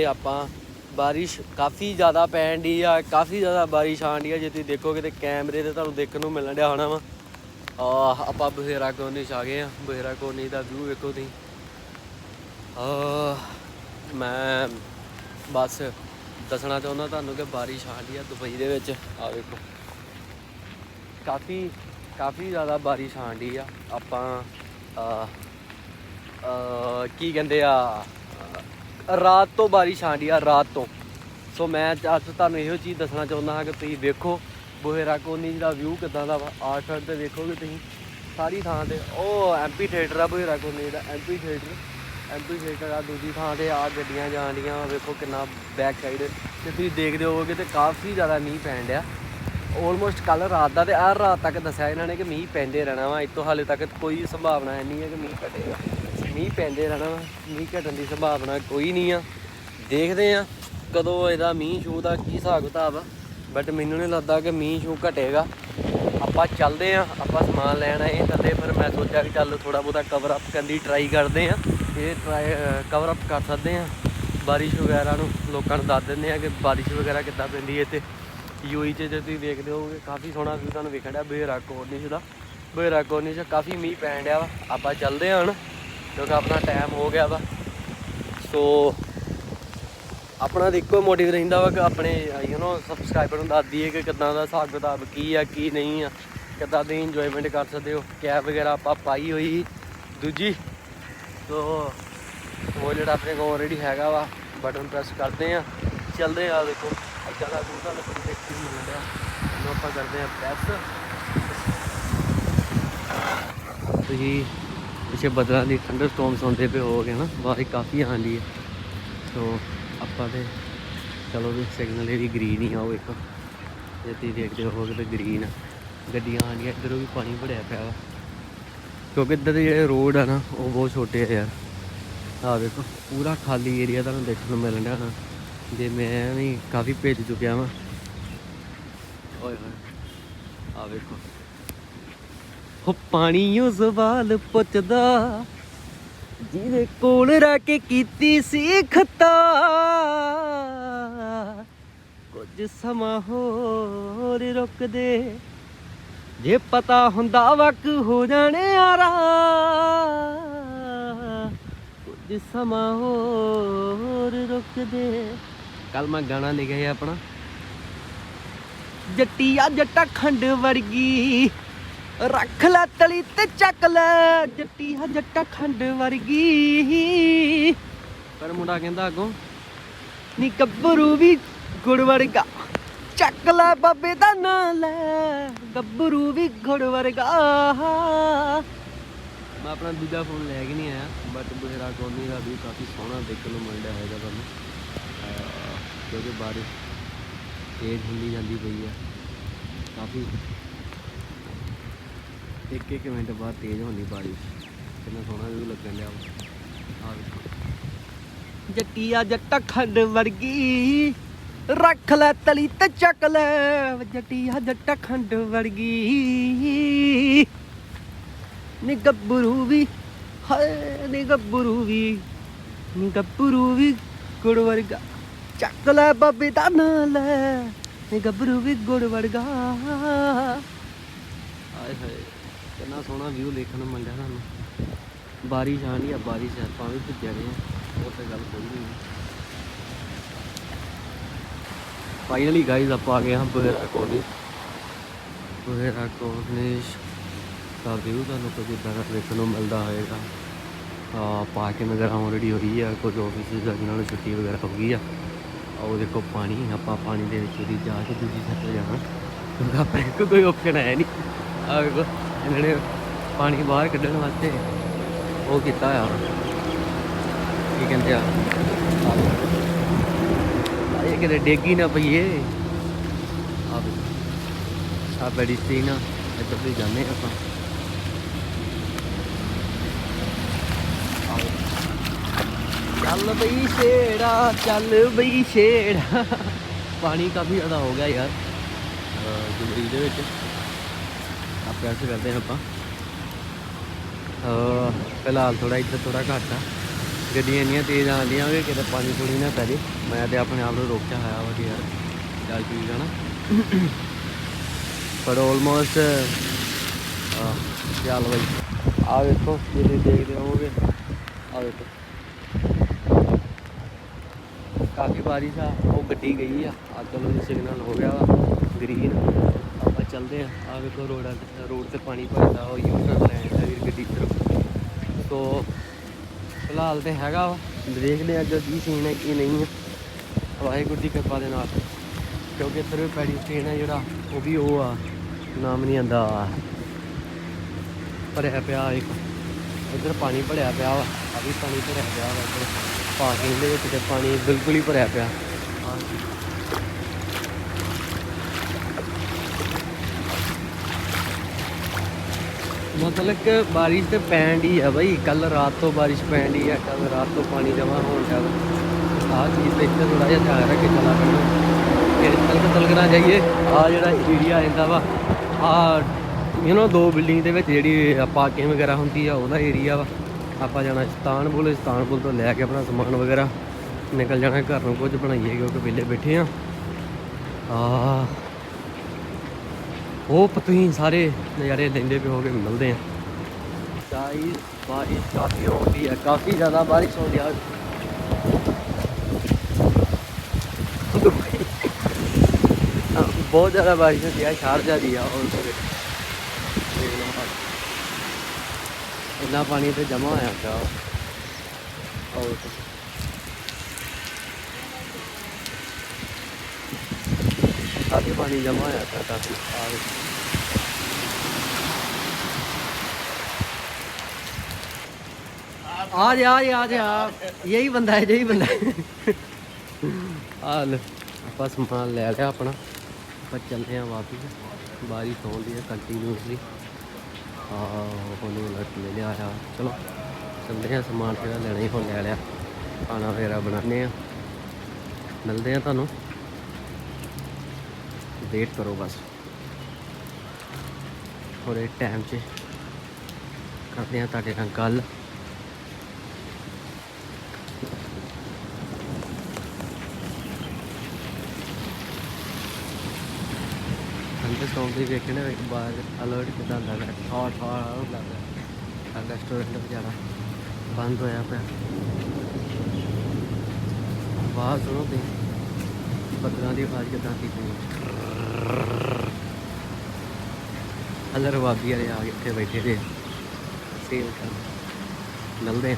ਤੇ ਆਪਾਂ ਬਾਰਿਸ਼ ਕਾਫੀ ਜ਼ਿਆਦਾ ਪੈਣ ਦੀ ਆ, ਕਾਫੀ ਜ਼ਿਆਦਾ ਬਾਰਿਸ਼ ਆਣ ਦੀ ਆ। ਜੇ ਤੁਸੀਂ ਦੇਖੋਗੇ ਤੇ ਕੈਮਰੇ ਤੇ ਤੁਹਾਨੂੰ ਦੇਖਣ ਨੂੰ ਮਿਲਣ ਡਿਆ ਹੋਣਾ ਵਾ। ਆ ਆਪਾਂ ਬਹਿਰਾ ਕੋਨੀ ਚ ਆ ਗਏ ਆ। ਬਹਿਰਾ ਕੋਨੀ ਦਾ ਵਿਊ ਵੇਖੋ ਤੁਸੀਂ। ਆ ਮੈਂ ਬਸ ਦੱਸਣਾ ਚਾਹੁੰਦਾ ਤੁਹਾਨੂੰ ਕਿ ਬਾਰਿਸ਼ ਆਣ ਦੀ ਆ ਦੁਬਈ ਦੇ ਵਿੱਚ। ਆ ਵੇਖੋ। ਕਾਫੀ ਕਾਫੀ ਜ਼ਿਆਦਾ ਬਾਰਿਸ਼ ਆਣ ਦੀ ਆ। ਆਪਾਂ ਆ ਕੀ ਕਹਿੰਦੇ ਆ? ਰਾਤ ਤੋਂ ਬਾਰਿਸ਼ ਆਂਦੀ ਆ, ਰਾਤ ਤੋਂ। ਸੋ ਮੈਂ ਅੱਜ ਤੁਹਾਨੂੰ ਇਹੋ ਚੀਜ਼ ਦੱਸਣਾ ਚਾਹੁੰਦਾ ਹਾਂ ਕਿ ਤੁਸੀਂ ਵੇਖੋ, ਬੋਹੇਰਾ ਕੋਨੀ ਦਾ ਵਿਊ ਕਿਦਾਂ ਦਾ ਵਾ। ਆਰਟ ਸਾਈਡ ਤੇ ਵੇਖੋਗੇ ਤੁਸੀਂ, ਸਾਰੀ ਥਾਂ ਤੇ, ਉਹ ਐਮਪੀ ਥੀਏਟਰ ਆ ਬੋਹੇਰਾ ਕੋਨੀ ਦਾ ਐਮਪੀ ਥੀਏਟਰ ਐਮਪੀ ਥੀਏਟਰ ਆ ਦੂਜੀ ਥਾਂ ਤੇ ਆ ਗੱਡੀਆਂ ਜਾਂਦੀਆਂ ਵੇਖੋ ਕਿੰਨਾ ਬੈਕ ਸਾਈਡ ਤੇ ਤੁਸੀਂ ਦੇਖਦੇ ਹੋਵੋਗੇ ਤੇ ਕਾਫੀ ਜ਼ਿਆਦਾ ਮੀਂਹ ਪੈਣ ਡਿਆ। ਆਲਮੋਸਟ ਕੱਲ ਰਾਤ ਦਾ ਤੇ ਆਹ ਰਾਤ ਤੱਕ ਦੱਸਿਆ ਇਹਨਾਂ ਨੇ ਕਿ ਮੀਂਹ ਪੈਂਦੇ ਰਹਿਣਾ ਵਾ ਇਤੋਂ ਹਾਲੇ ਤੱਕ ਕੋਈ ਸੰਭਾਵਨਾ ਹੈ ਨਹੀਂ ਹੈ ਕਿ ਮੀਂਹ ਘਟੇਗਾ ਮੀਂਹ ਪੈਂਦੇ ਰਹਿਣਾ ਵਾ, ਮੀਂਹ ਘਟਣ ਦੀ ਸੰਭਾਵਨਾ ਕੋਈ ਨਹੀਂ ਆ। ਦੇਖਦੇ ਆ ਕਦੋਂ ਇਹਦਾ ਮੀਂਹ ਸ਼ੂ ਦਾ ਕੀ ਹਿਸਾਬ ਕਿਤਾਬ ਆ। ਬਟ ਮੈਨੂੰ ਨਹੀਂ ਲੱਗਦਾ ਕਿ ਮੀਂਹ ਸ਼ੂ ਘਟੇਗਾ। ਆਪਾਂ ਚੱਲਦੇ ਆ, ਆਪਾਂ ਸਮਾਨ ਲੈਣ ਆਏ ਤਾਂ ਫਿਰ ਮੈਂ ਸੋਚਿਆ ਕਿ ਚੱਲ ਥੋੜਾ ਬਹੁਤਾ ਕਵਰ ਅਪ ਕਰਨ ਦੀ ਟਰਾਈ ਕਰਦੇ ਆ। ਇਹ ਟਰਾਈ ਕਵਰ ਅਪ ਕਰ ਸਕਦੇ ਆ। ਬਾਰਿਸ਼ ਵਗੈਰਾ ਨੂੰ ਲੋਕਾਂ ਨੂੰ ਦੱਸ ਦਿੰਦੇ ਆ ਕਿ ਬਾਰਿਸ਼ ਵਗੈਰਾ ਕਿੱਦਾਂ ਪੈਂਦੀ ਹੈ ਤੇ ਯੂਈ 'ਚ ਜੇ ਤੁਸੀਂ ਵੇਖਦੇ ਹੋਗੇ ਕਾਫੀ ਸੋਹਣਾ ਵੀ ਤੁਹਾਨੂੰ ਵੇਖਣ ਡਿਆ ਬੇਰਾ ਕੋਰਨਿਸ਼ ਦਾ। ਬੇਰਾ ਕੋਰਨਿਸ਼ ਕਾਫੀ ਮੀਂਹ ਪੈਣ ਡਿਆ ਵਾ। ਆਪਾਂ ਚੱਲਦੇ ਹਾਂ ਹੁਣ। ਕਿਉਂਕਿ ਆਪਣਾ ਟਾਈਮ ਹੋ ਗਿਆ ਵਾ। ਸੋ ਆਪਣਾ ਤਾਂ ਇੱਕੋ ਮੋਟਿਵ ਰਹਿੰਦਾ ਵਾ ਕਿ ਆਪਣੇ ਯੂ نو ਸਬਸਕ੍ਰਾਈਬਰ ਨੂੰ ਦੱਸ ਦਈਏ ਕਿ ਕਿੱਦਾਂ ਦਾ ਹਿਸਾਬ ਕਿਤਾਬ ਕੀ ਆ, ਕੀ ਨਹੀਂ ਆ, ਕਿੱਦਾਂ ਦੀ ਇੰਜੋਇਮੈਂਟ ਕਰ ਸਕਦੇ ਹੋ ਕੈਬ ਵਗੈਰਾ ਆਪਾਂ ਪਾਈ ਹੋਈ ਦੂਜੀ। ਸੋ ਉਹ ਜਿਹੜਾ ਆਪਣੇ ਕੋਲ ਆਲਰੇਡੀ ਹੈਗਾ ਵਾ ਬਟਨ ਪ੍ਰੈਸ ਕਰਦੇ ਆ। ਚੱਲਦੇ ਆ ਦੇਖੋ ਅੱਜਾ ਦਾ ਦੂਰ ਲੱਗ ਦੇਖੀ ਮਿਲ ਰਿਹਾ ਇਹਨੂੰ ਆਪਾਂ ਕਰਦੇ ਆ ਪ੍ਰੈਸ ਤੁਸੀਂ ਪਿੱਛੇ ਬੱਦਲਾਂ ਦੀ ਥੰਡਰ ਸਟੋਮ ਸੁਣਦੇ ਪਏ ਹੋਗੇ ਨਾ, ਬਾਰਿਸ਼ ਕਾਫੀ ਆਂਦੀ ਹੈ। ਸੋ ਆਪਾਂ ਤੇ ਚਲੋ ਵੀ ਸਿਗਨਲ ਇਹਦੀ ਗ੍ਰੀਨ ਹੀ ਆ, ਉਹ ਇੱਕ। ਜੇ ਤੁਸੀਂ ਦੇਖਦੇ ਹੋਗੇ ਤੇ ਗ੍ਰੀਨ ਗੱਡੀਆਂ ਆਂਦੀਆਂ ਇੱਧਰੋਂ ਵੀ ਪਾਣੀ ਭੜਿਆ ਪਿਆ ਵਾ। ਕਿਉਂਕਿ ਇੱਧਰ ਦੇ ਜਿਹੜੇ ਰੋਡ ਆ ਨਾ, ਉਹ ਬਹੁਤ ਛੋਟੇ ਆ ਯਾਰ। ਆ ਵੇਖੋ ਪੂਰਾ ਖਾਲੀ ਏਰੀਆ ਤੁਹਾਨੂੰ ਦੇਖਣ ਨੂੰ ਮਿਲਣ ਡਿਆ ਨਾ ਜੇ ਮੈਂ ਵੀ ਕਾਫੀ ਭੇਜ ਚੁੱਕਿਆ ਵਾਂ। ਓਏ ਹੋਏ। ਆ ਵੇਖੋ। ਹੋ ਪਾਣੀ ਉਹ ਸਵਾਲ ਪੁੱਛਦਾ, ਜਿਹਦੇ ਕੋਲ ਰਹਿ ਕੇ ਕੀਤੀ ਸੀ ਖਤਾ। ਕੁਝ ਸਮਾਂ ਹੋਰ ਰੁਕ ਦੇ ਜੇ ਪਤਾ ਹੁੰਦਾ ਵਕ ਹੋ ਜਾਣੇ ਆਰਾ। ਕੁਝ ਸਮਾਂ ਹੋਰ ਰੁਕ ਦੇ ਕੱਲ ਮੈਂ ਗਾਣਾ ਲਿਖਿਆ ਸੀ ਆਪਣਾ। ਜੱਟੀਆ ਜੱਟਾ ਖੰਡ ਵਰਗੀ ਰੱਖ ਲੈ ਤਲੀ ਤੇ ਚੱਕ ਲੈ ਜੱਟੀਆ ਜੱਟਾ ਖੰਡ ਵਰਗੀ। ਪਰ ਮੁੰਡਾ ਕਹਿੰਦਾ ਅੱਗੋਂ ਨੀ ਗੱਭਰੂ ਵੀ ਗੁੜ ਵਰਗਾ। ਚੱਕ ਲੈ ਬਾਬੇ ਦਾ ਨਾਂ ਲੈ ਗੱਭਰੂ ਵੀ ਗੁੜ ਵਰਗਾ। ਮੈਂ ਆਪਣਾ ਦੂਜਾ ਫੋਨ ਲੈ ਕੇ ਨਹੀਂ ਆਇਆ ਬਟ ਬੁਹਰਾ ਕੋਨੀ ਦਾ ਵੀ ਕਾਫੀ ਸੋਹਣਾ ਦੇਖਣ ਨੂੰ ਮਿਲ ਰਿਹਾ ਹੈਗਾ ਤੁਹਾਨੂੰ। ਕਿਉਂਕਿ ਬਾਰਿਸ਼ ਤੇਜ਼ ਹੁੰਦੀ ਜਾਂਦੀ ਪਈ ਆ ਕਾਫੀ ਇੱਕ ਇੱਕ ਮਿੰਟ ਬਾਅਦ ਤੇਜ਼ ਹੁੰਦੀ ਬਾਰਿਸ਼। ਕਿੰਨਾ ਸੋਹਣਾ ਵੀ ਲੱਗਣ ਡਿਆ ਆ ਵੇਖੋ। ਜੱਟੀਆ ਜੱਟਾ ਖੰਡ ਵਰਗੀ, ਰੱਖ ਲੈ ਤਲੀ ਤੇ ਚੱਕ ਲੈ। ਜੱਟੀਆ ਜੱਟਾ ਖੰਡ ਵਰਗੀ। ਨੀ ਗੱਭਰੂ ਵੀ, ਹਾਏ, ਨੀ ਗੱਭਰੂ ਵੀ। ਨੀ ਗੱਭਰੂ ਵੀ ਗੁੜ ਵਰਗਾ। ਚੱਕ ਲੈ ਬਾਬੇ ਦਾ ਨਾਂ ਲੈ। ਨੀ ਗੱਭਰੂ ਵੀ ਗੁੜ ਵਰਗਾ। ਆਏ ਹਾਏ। ਕਿੰਨਾ ਸੋਹਣਾ ਵਿਊ ਦੇਖਣ ਨੂੰ ਮਿਲ ਰਿਹਾ ਤੁਹਾਨੂੰ। ਬਾਰਿਸ਼ ਆਣੀ ਆ ਬਾਰਿਸ਼ ਆ ਵੀ ਭੁੱਜਿਆ ਰਹੇ ਆ ਉਹ ਤੇ ਗੱਲ ਕੋਈ ਨਹੀਂ। ਫਾਈਨਲੀ ਗਾਇਜ਼ ਆਪਾਂ ਆ ਗਏ ਹਾਂ ਬੁਹੇਰਾ ਕੋਲੇਜ ਬੁਹੇਰਾ ਕੋਲੇਜ ਦਾ ਵਿਊ ਤੁਹਾਨੂੰ ਕੁਝ ਇਦਾਂ ਦਾ ਦੇਖਣ ਨੂੰ ਮਿਲਦਾ ਹੋਏਗਾ। ਆ ਪਾਰਕਿੰਗ ਵਗੈਰਾ ਆਲਰੇਡੀ ਹੋਈ ਆ ਕੁਝ ਆਫਿਸਿਸ ਦਾ ਜਿਨ੍ਹਾਂ ਨੂੰ ਛੁੱਟੀ ਵਗੈਰਾ ਹੋ ਗਈ ਆ। ਉਹ ਦੇਖੋ ਪਾਣੀ ਆਪਾਂ ਪਾਣੀ ਦੇ ਵਿੱਚ ਦੀ ਜਾ ਕੇ ਦੂਜੀ ਸਾਈਡ ਤੇ ਜਾਣਾ। ਕਿਉਂਕਿ ਆਪਣੇ ਕੋਲ ਕੋਈ ਆਪਸ਼ਨ ਹੈ ਨਹੀਂ। ਆ ਇਹਨਾਂ ਨੇ ਪਾਣੀ ਬਾਹਰ ਕੱਢਣ ਵਾਸਤੇ ਉਹ ਕੀਤਾ ਆ ਕੀ ਕਹਿੰਦੇ ਆ? ਇਹ ਕਿਤੇ ਡੇਗੀ ਨਾ ਪਈਏ ਆ ਆ ਬੜੀ ਸੀ ਨਾ ਇੱਧਰ ਵੀ ਜਾਂਦੇ ਆਪਾਂ। ਚੱਲ ਬਈ ਛੇੜਾ, ਚੱਲ ਬਈ ਛੇੜਾ। ਪਾਣੀ ਕਾਫੀ ਜ਼ਿਆਦਾ ਹੋ ਗਿਆ ਯਾਰ। ਅਹ ਦੁਬਈ ਦੇ ਵਿੱਚ। ਆਪਾਂ ਕਰਦੇ ਹਾਂ ਆਪਾਂ। ਫਿਲਹਾਲ ਥੋੜਾ ਇੱਧਰ ਥੋੜਾ ਘੱਟ ਆ। ਗੱਡੀਆਂ ਇੰਨੀਆਂ ਤੇਜ਼ ਆਉਂਦੀਆਂ ਕਿ ਕਿਤੇ ਪਾਣੀ ਪੂਣੀ ਨਾ ਪੈ ਜੇ। ਮੈਂ ਤੇ ਆਪਣੇ ਆਪ ਨੂੰ ਰੋਕਿਆ ਹੋਇਆ ਵਾ ਕਿ ਯਾਰ ਚੱਲ ਠੀਕ ਜਾਣਾ ਪਰ ਆਲਮੋਸਟ ਚੱਲ ਬਈ। ਆ ਵੇਖੋ ਜੇ ਤੁਸੀਂ ਦੇਖਦੇ ਹੋਵੋਗੇ ਆ ਵੇਖੋ। ਕਾਫੀ ਬਾਰਿਸ਼ ਆ, ਉਹ ਗੱਡੀ ਗਈ ਆ। ਅੱਜ ਕੱਲ੍ਹ ਜੀ ਸਿਗਨਲ ਹੋ ਗਿਆ ਵਾ, ਗ੍ਰੀਨ। ਚੱਲਦੇ ਆ। ਆ ਵੇਖੋ ਰੋਡ ਰੋਡ ਤੇ ਪਾਣੀ ਭਰਦਾ, ਉਹ ਯੂ ਲੈਣ ਦਾ ਵੀਰ ਗੱਡੀ ਤਰਫ ਸੋ, ਫਿਲਹਾਲ ਤੇ ਹੈਗਾ ਵਾ। ਦੇਖਦੇ ਆ ਅੱਗੇ ਕੀ ਸੀਨ ਹੈ, ਕੀ ਨਹੀਂ ਹੈ। ਵਾਹਿਗੁਰੂ ਦੀ ਕਿਰਪਾ ਦੇ ਨਾਲ। ਕਿਉਂਕਿ ਇੱਧਰ ਵੀ ਪੈੜੀ ਹੈ ਜਿਹੜਾ, ਉਹ ਵੀ ਉਹ ਆ, ਨਾਮ ਨਹੀਂ ਆਂਦਾ ਭਰਿਆ ਪਿਆ ਇੱਕ। ਇੱਧਰ ਪਾਣੀ ਭਰਿਆ ਪਿਆ ਵਾ ਆ ਵੀ ਪਾਣੀ ਭਰਿਆ ਪਿਆ ਵਾ ਇੱਧਰ। ਪਾਰਕਿੰਗ ਦੇ ਵਿੱਚ ਤੇ ਪਾਣੀ ਬਿਲਕੁਲ ਹੀ ਭਰਿਆ ਪਿਆ। ਆਹ ਮਤਲਬ ਕਿ ਬਾਰਿਸ਼ ਤੇ ਪੈਣ ਦੀ ਆ ਬਈ ਕੱਲ ਰਾਤ ਤੋਂ ਬਾਰਿਸ਼ ਪੈਣ ਦੀ ਆ ਕੱਲ ਰਾਤ ਤੋਂ ਪਾਣੀ ਜਮਾ ਹੋਣ ਦਾ ਆਹ ਚੀਜ਼ ਤੇ ਇੱਥੇ ਥੋੜਾ ਜਿਹਾ ਧਿਆਨ ਰੱਖ ਕੇ ਚੱਲਾ ਕਰਨਾ ਫਿਰ ਤਲਕ ਤਲਕ ਜਾਈਏ ਆ ਜਿਹੜਾ ਏਰੀਆ ਆਂਦਾ ਵਾ ਆ ਯੂ نو ਦੋ ਬਿਲਡਿੰਗ ਦੇ ਵਿੱਚ ਜਿਹੜੀ ਪਾਰਕਿੰਗ ਵਗੈਰਾ ਹੁੰਦੀ ਆ, ਉਹਦਾ ਏਰੀਆ ਵਾ। ਆਪਾਂ ਜਾਣਾ ਇਸਤਾਨਬੁਲ ਇਸਤਾਨਬੁਲ ਤੋਂ ਲੈ ਕੇ ਆਪਣਾ ਸਮਾਨ ਵਗੈਰਾ। ਨਿਕਲ ਜਾਣਾ ਘਰ ਨੂੰ ਕੁਝ ਬਣਾਈਏ, ਕਿਉਂਕਿ ਵਿਹਲੇ ਬੈਠੇ ਆ। ਆ ਉਹ ਤੁਸੀਂ ਸਾਰੇ ਨਜ਼ਾਰੇ ਲੈਂਦੇ ਪਏ ਹੋਗੇ ਮਿਲਦੇ ਆ। ਚਾਈ ਬਾਰਿਸ਼ ਕਾਫੀ ਹੋ ਹੋਣੀ ਹੈ ਕਾਫੀ ਜ਼ਿਆਦਾ ਬਾਰਿਸ਼ ਹੋ ਰਹੀ ਹੈ ਬਹੁਤ ਜ਼ਿਆਦਾ ਬਾਰਿਸ਼ ਹੁੰਦੀ ਹੈ ਸ਼ਾਰਜਾ ਦੀ ਆ ਔਰ ਇੰਨਾ ਪਾਣੀ ਤੇ ਜਮਾ ਹੋਇਆ ਪਿਆ। ਔਰ ਕਾਫੀ ਪਾਣੀ ਜਮਾ ਹੋਇਆ ਪਿਆ ਕਾਫੀ ਆ ਵੇਖੋ। आ जा आ जा आ जा यही बंदा है यही बंदा है ਆ ਲੈ ਆਪਾਂ ਸਮਾਨ ਲੈ ਲਿਆ ਆਪਣਾ ਆਪਾਂ ਚੱਲਦੇ ਆ ਵਾਪਸ ਬਾਰਿਸ਼ ਹੋਉਂਦੀ ਹੈ ਕੰਟੀਨਿਊਸਲੀ ਆ ਹੋਣੀ ਲੱਟ ਲੈ ਲਿਆ ਆ ਚਲੋ ਚੱਲਦੇ ਆ ਸਮਾਨ ਜਿਹੜਾ ਲੈਣਾ ਹੀ ਹੁਣ ਲੈ ਲਿਆ ਖਾਣਾ ਵਗੈਰਾ ਬਣਾਉਂਦੇ ਆ ਮਿਲਦੇ ਆ ਤੁਹਾਨੂੰ ਵੇਟ ਕਰੋ ਬਸ। ਥੋੜੇ ਟਾਈਮ 'ਚ ਕਰਦੇ ਆ ਤੁਹਾਡੇ ਨਾਲ ਗੱਲ। ਅੰਦਰ ਸੌਂਗ ਦੀ ਵੇਖਣਾ ਇੱਕ ਵਾਰ ਅਲਰਟ ਕਿਦਾਂ ਹੁੰਦਾ ਹੈ ਠਾ ਠਾ ਹੁੰਦਾ ਹੈ ਰੈਸਟੋਰੈਂਟ ਵਗੈਰਾ ਬੰਦ ਹੋਇਆ ਪਿਆ। ਆਵਾਜ਼ ਸੁਣੋ ਤੇ ਬੱਦਲਾਂ ਦੀ ਆਵਾਜ਼ ਕਿਦਾਂ ਦੀ ਪਈ ਅਲਰ ਵਾਬੀ ਵਾਲੇ ਆ ਕੇ ਇੱਥੇ ਬੈਠੇ ਨੇ ਸੇਲ ਕਰ ਮਿਲਦੇ